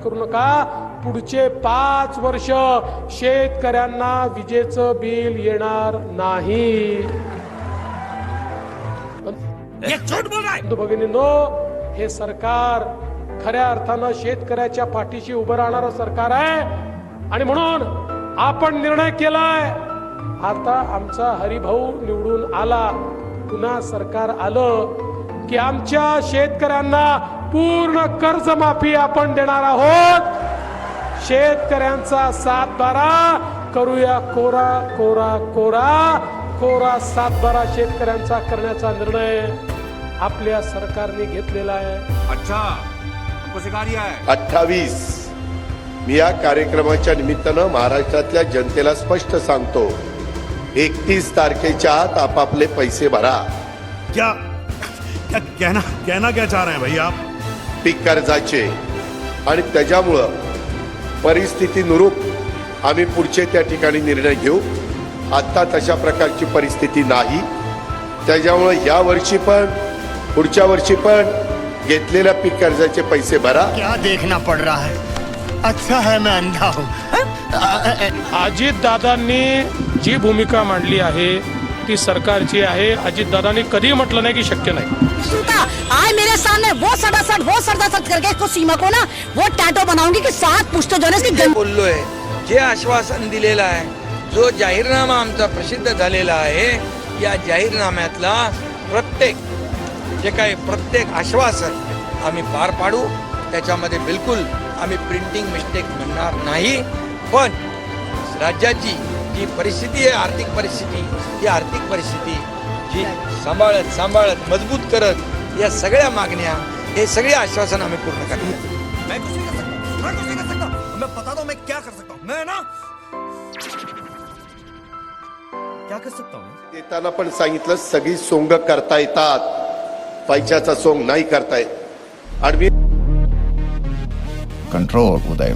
करू नका. पुढचे पाच वर्ष शेतकऱ्यांना विजेचं बिल येणार नाही. भगिनींनो हे सरकार खऱ्या अर्थानं शेतकऱ्याच्या पाठीशी उभं राहणारं सरकार आहे. आणि म्हणून आपण निर्णय केलाय. आता आमचा हरिभाऊ निवडून आला. पुन्हा सरकार आलं की आमच्या शेतकऱ्यांना पूर्ण कर्जमाफी आपण देणार आहोत. शेतकऱ्यांचा सात बारा करूया कोरा कोरा कोरा. कोरा सात बारा शेतकऱ्यांचा करण्याचा निर्णय आपल्या सरकारने घेतलेला आहे. अच्छा अठ्ठावीस. मी या कार्यक्रमाच्या निमित्तानं महाराष्ट्रातल्या जनतेला स्पष्ट सांगतो एकतीस तारखेच्या आत आपापले पैसे भरा. क्या? क्या कहना कहना क्या चाह रहे हैं भाई आप? पीक कर्जाचे. आणि त्याच्यामुळं परिस्थितीनुरूप आम्ही पुढचे त्या ठिकाणी निर्णय घेऊ. आत्ता तशा प्रकारची परिस्थिती नाही. त्याच्यामुळं या वर्षी पण पुढच्या वर्षी पण घेतलेल्या पीक कर्जाचे पैसे भरा. क्या देखना पड़ रहा है? अच्छा है मैं अंधा हूँ। अजित दादांनी जी भूमिका मांडली आहे ती सरकारची आहे अजित दादांनी कधी म्हटलं नाही की शक्य नाही. आए मेरे सामने वो सड़ासट वो सड़ासट करके इसको सीमा को ना वो टैटो बनाऊंगी कि सात पुश्त जो है बोललोय जे आश्वासन दिलेलं आहे जो जाहीरनामा आमचा प्रसिद्ध झालेला आहे या जाहीरनाम्यातला प्रत्येक जे काही प्रत्येक आश्वासन आम्ही पार पाडू त्याच्यामध्ये बिलकुल आम्ही प्रिंटिंग मिस्टेक म्हणणार नाही. पण राज्याची जी परिस्थिती आहे आर्थिक परिस्थिती ही आर्थिक परिस्थिती जी सांभाळत सांभाळत मजबूत करत या सगळ्या मागण्या हे सगळे आश्वासन आम्ही पूर्ण करणार. मैं कुछ नहीं कर सकता. मैं कुछ नहीं कर सकता. मैं बता दो मैं क्या कर सकता हूँ? मैं ना क्या कर सकता हूँ? देताना पण सांगितलं सगळी सोंग करता येतात. पैशाचा सोंग नाही करता येत. आणि control उदय